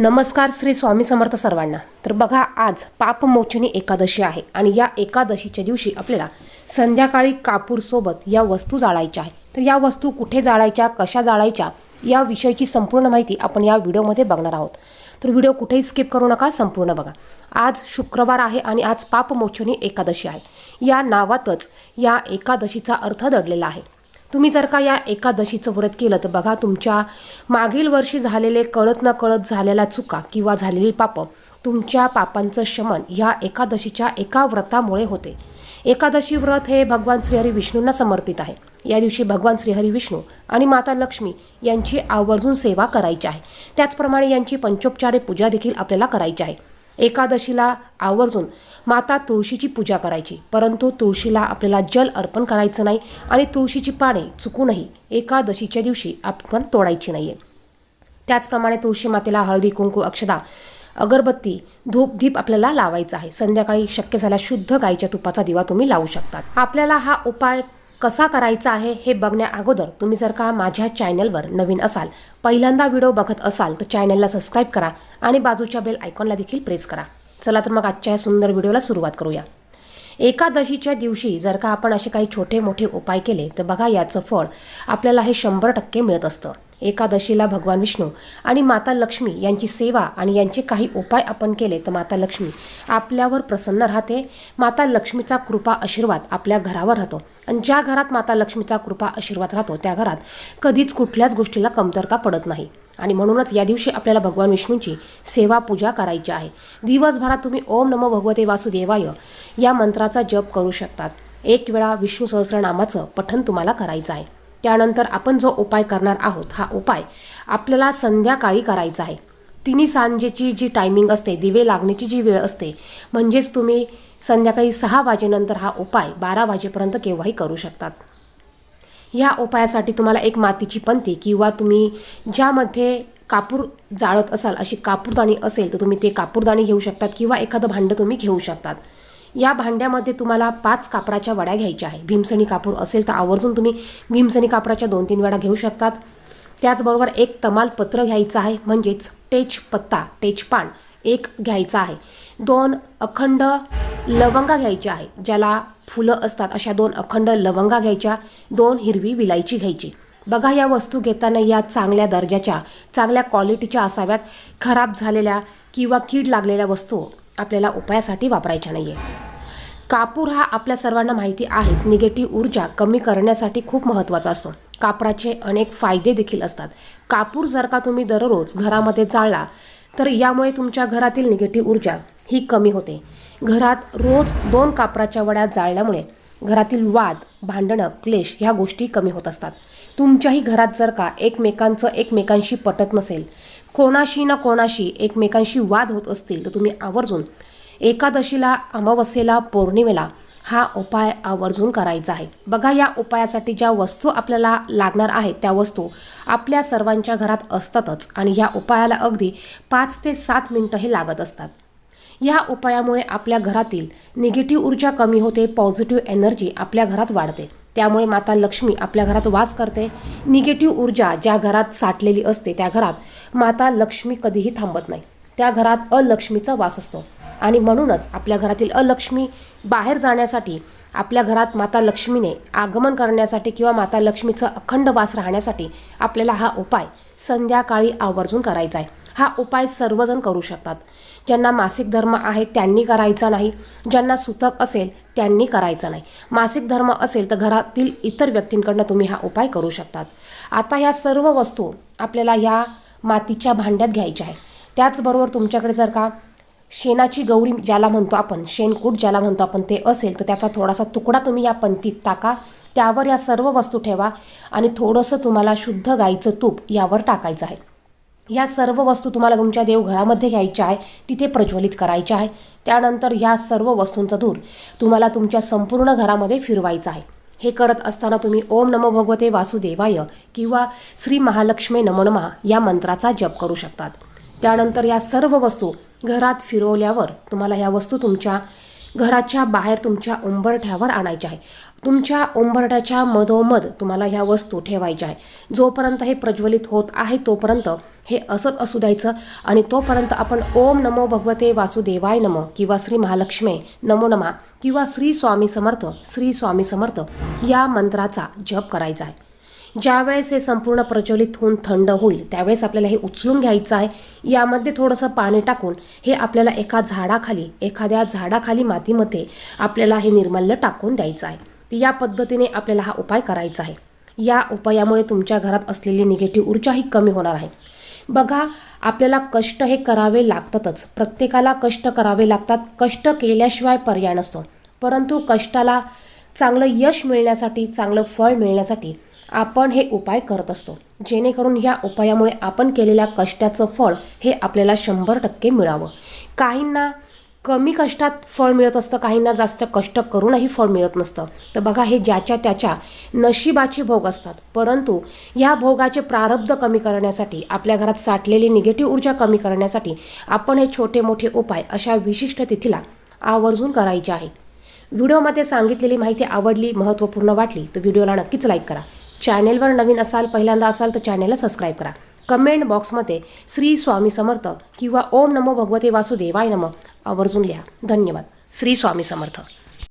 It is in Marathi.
नमस्कार श्री स्वामी समर्थ सर्वांना. तर बघा आज पापमोचनी एकादशी आहे आणि या एकादशीच्या दिवशी आपल्याला संध्याकाळी कापूरसोबत या वस्तू जाळायच्या आहे तर या वस्तू कुठे जाळायच्या कशा जाळायच्या या विषयीची संपूर्ण माहिती आपण या व्हिडिओमध्ये बघणार आहोत. तर व्हिडिओ कुठेही स्किप करू नका संपूर्ण बघा. आज शुक्रवार आहे आणि आज पापमोचनी एकादशी आहे. या नावातच या एकादशीचा अर्थ दडलेला आहे. तुम्ही जर का या एकादशीचं व्रत केलं तर बघा तुमच्या मागील वर्षी झालेले कळत न कळत झालेल्या चुका किंवा झालेली पापं तुमच्या पापांचं शमन या एकादशीच्या एका व्रतामुळे होते. एकादशी व्रत हे भगवान श्रीहरी विष्णूंना समर्पित आहे. या दिवशी भगवान श्रीहरी विष्णू आणि माता लक्ष्मी यांची आवर्जून सेवा करायची आहे. त्याचप्रमाणे यांची पंचोपचारे पूजा देखील आपल्याला करायची आहे. एकादशीला आवर्जून माता तुळशीची पूजा करायची. परंतु तुळशीला आपल्याला जल अर्पण करायचं नाही आणि तुळशीची पाने चुकूनही एकादशीच्या दिवशी आपण तोडायची नाही आहे त्याचप्रमाणे तुळशी मातेला हळदी कुंकू अक्षदा अगरबत्ती धूप दीप आपल्याला लावायचा आहे. संध्याकाळी शक्य झाल्यास शुद्ध गाईच्या तुपाचा दिवा तुम्ही लावू शकता. आपल्याला हा उपाय कसा करायचा आहे हे बघण्या अगोदर तुम्ही जर का माझ्या चॅनलवर नवीन असाल पहिल्यांदा व्हिडिओ बघत असाल तर चॅनलला सबस्क्राईब करा आणि बाजूच्या बेल आयकॉनला देखील प्रेस करा. चला तर मग आजच्या या सुंदर व्हिडिओला सुरुवात करूया. एकादशीच्या दिवशी जर का आपण असे काही छोटे मोठे उपाय केले तर बघा याचं फळ आपल्याला हे शंभर टक्के मिळत असतं. एकादशीला भगवान विष्णू आणि माता लक्ष्मी यांची सेवा आणि यांचे काही उपाय आपण केले तर माता लक्ष्मी आपल्यावर प्रसन्न राहते. माता लक्ष्मीचा कृपा आशीर्वाद आपल्या घरावर राहतो. आणि ज्या घरात माता लक्ष्मीचा कृपा आशीर्वाद राहतो त्या घरात कधीच कुठल्याच गोष्टीला कमतरता पडत नाही. आणि म्हणूनच या दिवशी आपल्याला भगवान विष्णूंची सेवा पूजा करायची आहे. दिवसभरात तुम्ही ओम नमो भगवते वासुदेवाय या मंत्राचा जप करू शकतात. एक वेळा विष्णू सहस्रनामाचं पठण तुम्हाला करायचं आहे. त्यानंतर आपण जो उपाय करणार आहोत हा उपाय आपल्याला संध्याकाळी करायचा आहे. तिन्ही सांजेची जी टायमिंग असते दिवे लागण्याची जी वेळ असते म्हणजेच तुम्ही संध्याकाळी सहा वाजेनंतर हा उपाय बारा वाजेपर्यंत केव्हाही करू शकतात. ह्या उपायासाठी तुम्हाला एक मातीची पंथी किंवा तुम्ही ज्यामध्ये कापूर जाळत असाल अशी कापूरदाणी असेल तर तुम्ही ते कापूरदाणी घेऊ शकतात किंवा एखादं भांडं तुम्ही घेऊ शकतात. या भांड्यामध्ये तुम्हाला पाच कापराच्या वड्या घ्यायच्या आहे. भीमसणी कापूर असेल तर आवर्जून तुम्ही भीमसणी कापराच्या दोन तीन वड्या घेऊ शकतात. त्याचबरोबर एक तमालपत्र घ्यायचं आहे म्हणजेच तेजपत्ता तेजपान टेचपान एक घ्यायचा आहे. दोन अखंड लवंगा घ्यायच्या आहे ज्याला फुलं असतात अशा दोन अखंड लवंगा घ्यायच्या दोन हिरवी विलायची घ्यायची. बघा या वस्तू घेताना या चांगल्या दर्जाच्या चांगल्या क्वालिटीच्या असाव्यात खराब झालेल्या किंवा कीड लागलेल्या वस्तू आपल्याला उपायासाठी वापरायच्या नाही आहे कापूर हा आपल्या सर्वांना माहिती आहेच. निगेटिव्ह ऊर्जा कमी करण्यासाठी खूप महत्त्वाचा असतो. कापराचे अनेक फायदे देखील असतात. कापूर जर का तुम्ही दररोज घरामध्ये जाळला तर यामुळे तुमच्या घरातील निगेटिव्ह ऊर्जा ही कमी होते. घरात रोज दोन कापराच्या वड्या जाळल्यामुळे घरातील वाद भांडणं क्लेश ह्या गोष्टी कमी होत असतात. तुमच्याही घरात जर का एकमेकांचं एकमेकांशी पटत नसेल कोणाशी ना कोणाशी एकमेकांशी वाद होत असतील तर तुम्ही आवर्जून एकादशीला अमावस्येला पौर्णिमेला हा उपाय आवर्जून करायचा आहे. बघा या उपायासाठी ज्या वस्तू आपल्याला लागणार आहेत त्या वस्तू आपल्या सर्वांच्या घरात असतातच आणि या उपायाला अगदी पाच ते सात मिनटं हे लागत असतात. या उपायामुळे आपल्या घरातील निगेटिव्ह ऊर्जा कमी होते पॉझिटिव्ह एनर्जी आपल्या घरात वाढते. त्यामुळे माता लक्ष्मी आपल्या घरात वास करते. निगेटिव्ह ऊर्जा ज्या घरात साठलेली असते त्या घरात माता लक्ष्मी कधीही थांबत नाही. त्या घरात अलक्ष्मीचा वास असतो. आणि म्हणूनच आपल्या घरातील अलक्ष्मी बाहेर जाण्यासाठी आपल्या घरात माता लक्ष्मीने आगमन करण्यासाठी किंवा माता लक्ष्मीचा अखंड वास राहण्यासाठी आपल्याला हा उपाय संध्याकाळी आवर्जून करायचा आहे हा उपाय सर्वजण करू शकतात. ज्यांना मासिक धर्म आहे त्यांनी करायचा नाही. ज्यांना सुतक असेल त्यांनी करायचा नाही. मासिक धर्म असेल तर घरातील इतर व्यक्तींकडनं तुम्ही हा उपाय करू शकतात. आता ह्या सर्व वस्तू आपल्याला ह्या मातीच्या भांड्यात घ्यायच्या आहे त्याचबरोबर तुमच्याकडे जर का शेणाची गौरी ज्याला म्हणतो आपण शेणकूट ज्याला म्हणतो आपण ते असेल तर त्याचा थोडासा तुकडा तुम्ही या पंतीत टाका. त्यावर या सर्व वस्तू ठेवा आणि थोडंसं तुम्हाला शुद्ध गाईचं तूप यावर टाकायचं आहे. या सर्व वस्तू तुम्हाला तुमच्या देवघरामध्ये घ्यायच्या आहे तिथे प्रज्वलित करायच्या आहे. त्यानंतर या सर्व वस्तूंचा धूर तुम्हाला तुमच्या संपूर्ण घरामध्ये फिरवायचा आहे. हे करत असताना तुम्ही ओम नमो भगवते वासुदेवाय किंवा श्री महालक्ष्मी नमोनमा या मंत्राचा जप करू शकतात. त्यानंतर या सर्व वस्तू घरात फिरवल्यावर तुम्हाला ह्या वस्तू तुमच्या घराच्या बाहेर तुमच्या उंबरठ्यावर आणायच्या आहे. तुमच्या ओंबरड्याच्या मधोमध तुम्हाला ह्या वस्तू ठेवायच्या आहे जोपर्यंत हे प्रज्वलित होत आहे तोपर्यंत हे असंच असू द्यायचं. आणि तोपर्यंत आपण ओम नमो भगवते वासुदेवाय नम किंवा श्री महालक्ष्मी नमो नमा किंवा श्री स्वामी समर्थ श्री स्वामी समर्थ या मंत्राचा जप करायचा आहे. ज्यावेळेस हे संपूर्ण प्रज्वलित होऊन थंड होईल त्यावेळेस आपल्याला हे उचलून घ्यायचं आहे. यामध्ये थोडंसं पाणी टाकून हे आपल्याला एका झाडाखाली एखाद्या झाडाखाली मातीमध्ये आपल्याला हे निर्मल्य टाकून द्यायचं आहे. या पद्धतीने आपल्याला हा उपाय करायचा आहे. या उपायामुळे तुमच्या घरात असलेली निगेटिव्ह ऊर्जाही कमी होणार आहे. बघा आपल्याला कष्ट हे करावे लागतातच. प्रत्येकाला कष्ट करावे लागतात. कष्ट केल्याशिवाय पर्याय नसतो. परंतु कष्टाला चांगलं यश मिळण्यासाठी चांगलं फळ मिळण्यासाठी आपण हे उपाय करत असतो. जेणेकरून या उपायामुळे आपण केलेल्या कष्टाचं फळ हे आपल्याला शंभर टक्के मिळावं. काहींना कमी कष्टात फळ मिळत असतं. काहींना जास्त कष्ट करूनही फळ मिळत नसतं. तर बघा हे ज्याच्या त्याच्या नशिबाचे भोग असतात. परंतु या भोगाचे प्रारब्ध कमी करण्यासाठी आपल्या घरात साठलेली निगेटिव्ह ऊर्जा कमी करण्यासाठी आपण हे छोटे मोठे उपाय अशा विशिष्ट तिथीला आवर्जून करायचे आहेत व्हिडिओमध्ये सांगितलेली माहिती आवडली महत्त्वपूर्ण वाटली तर व्हिडिओला नक्कीच लाईक करा. चॅनेलवर नवीन असाल पहिल्यांदा असाल तर चॅनेलला सबस्क्राईब करा. कमेंट बॉक्समध्ये श्री स्वामी समर्थ किंवा ओम नमो भगवते वासुदेवाय नम आवर्जून लिहा. धन्यवाद. श्री स्वामी समर्थ.